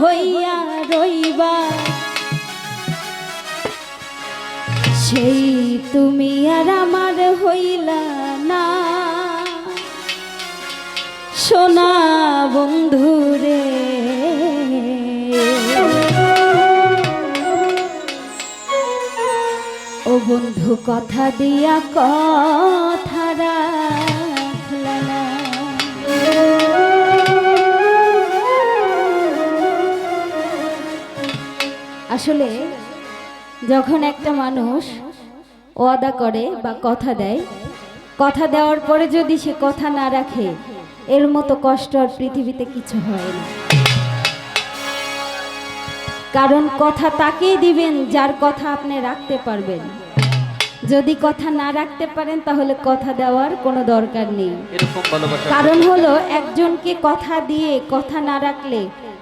হইয়া রইবা। সেই তুমি আর আমার হইলা না। সোনা বন্ধুরে, ও বন্ধু কথা দিয়া কথা আসলে যখন একটা মানুষ ওয়াদা করে বা কথা দেয় কথা দেওয়ার পরে যদি সে কথা না রাখে এর মতো কষ্ট আর পৃথিবীতে কিছু হয় না। কারণ কথা তাকেই দিবেন যার কথা আপনি রাখতে পারবেন। যদি কথা না রাখতে পারেন তাহলে কথা দেওয়ার কোনো দরকার নেই। কারণ হলো একজনকে কথা দিয়ে কথা না রাখলে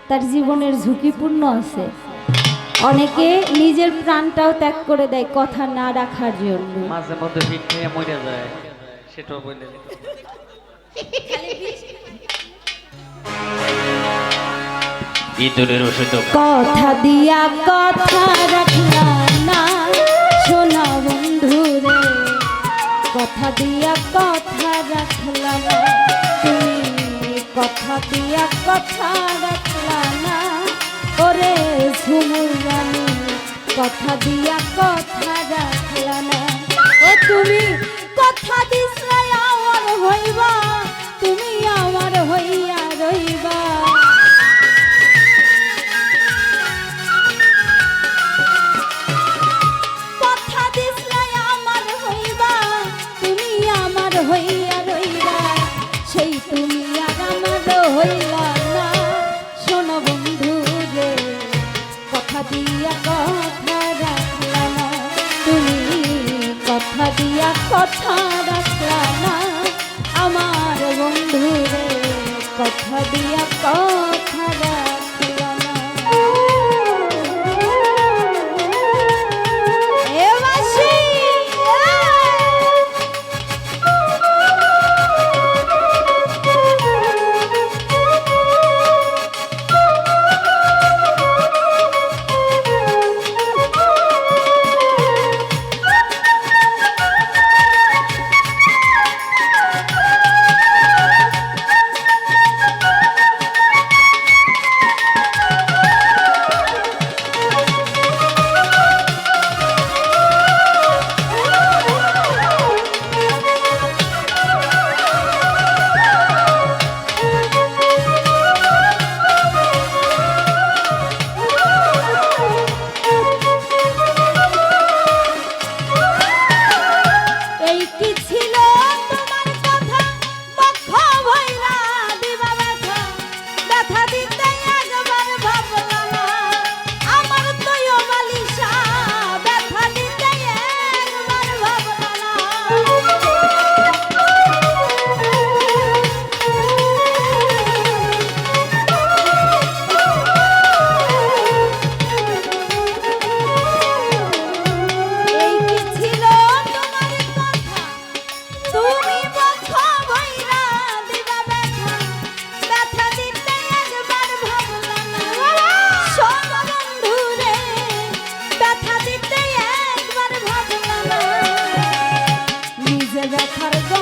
তার জীবনের ঝুঁকিপূর্ণ আছে। অনেকে নিজের প্রাণটাও ত্যাগ করে দেয় কথা না রাখার জন্য। মাঝে মধ্যে খেয়ে মরে যায় সেটাও বলে ইঁদুরের ওষুধ কথা দিয়া কথা রাখলা না সোনা বন্ধু রে। কথা দিয়া কথা রাখলা না তুমি কথা দিয়া কথা রাখলা না ওরে ঝুমুর রানী কথা দিয়া কথা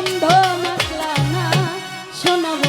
ছন্দ না সোনা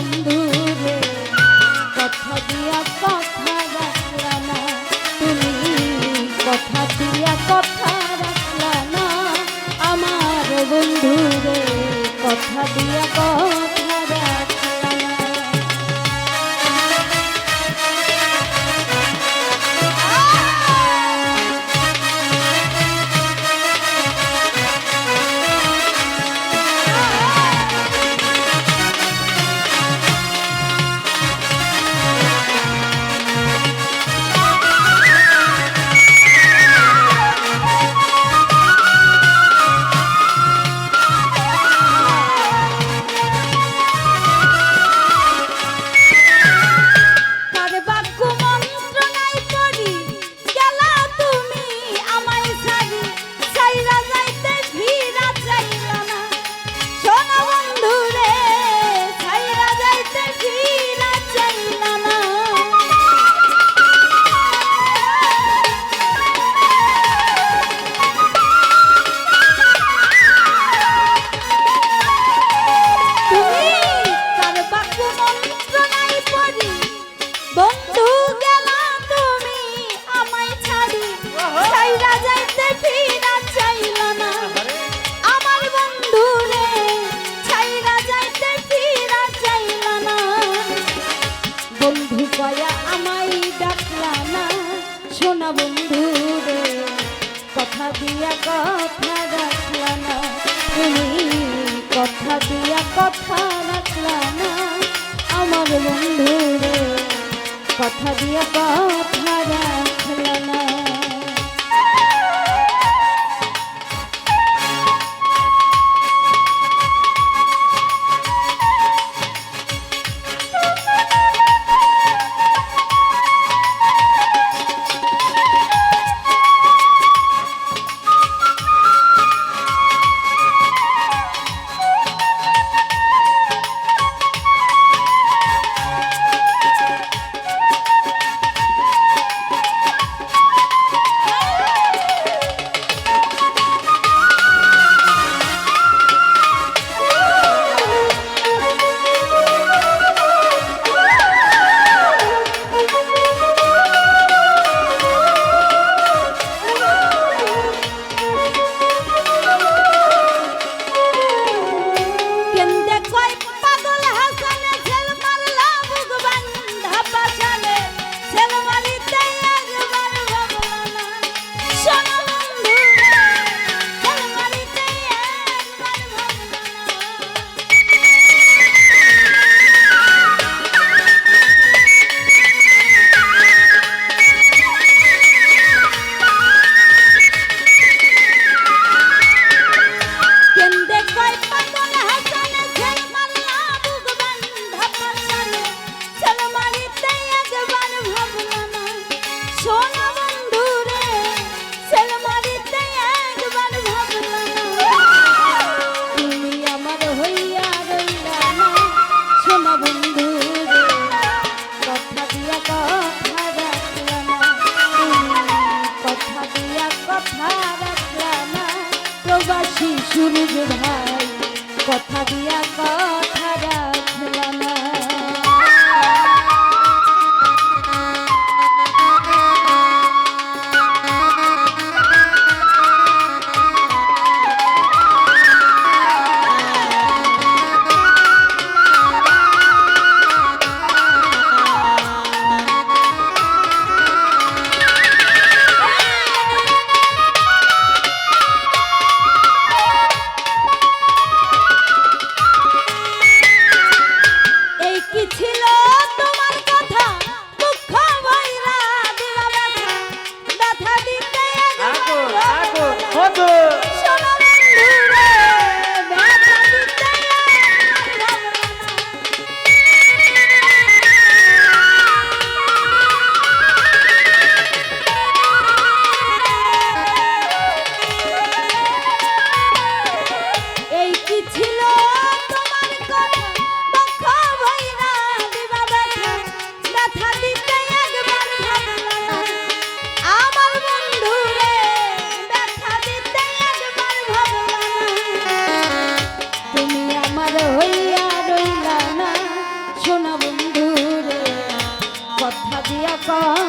দিয়া কথা রাখলা না। তুমি কথা দিয়া কথা না। আমার বন্ধু কথা দিয়া কথা রাখ thank you，bye bye。কথা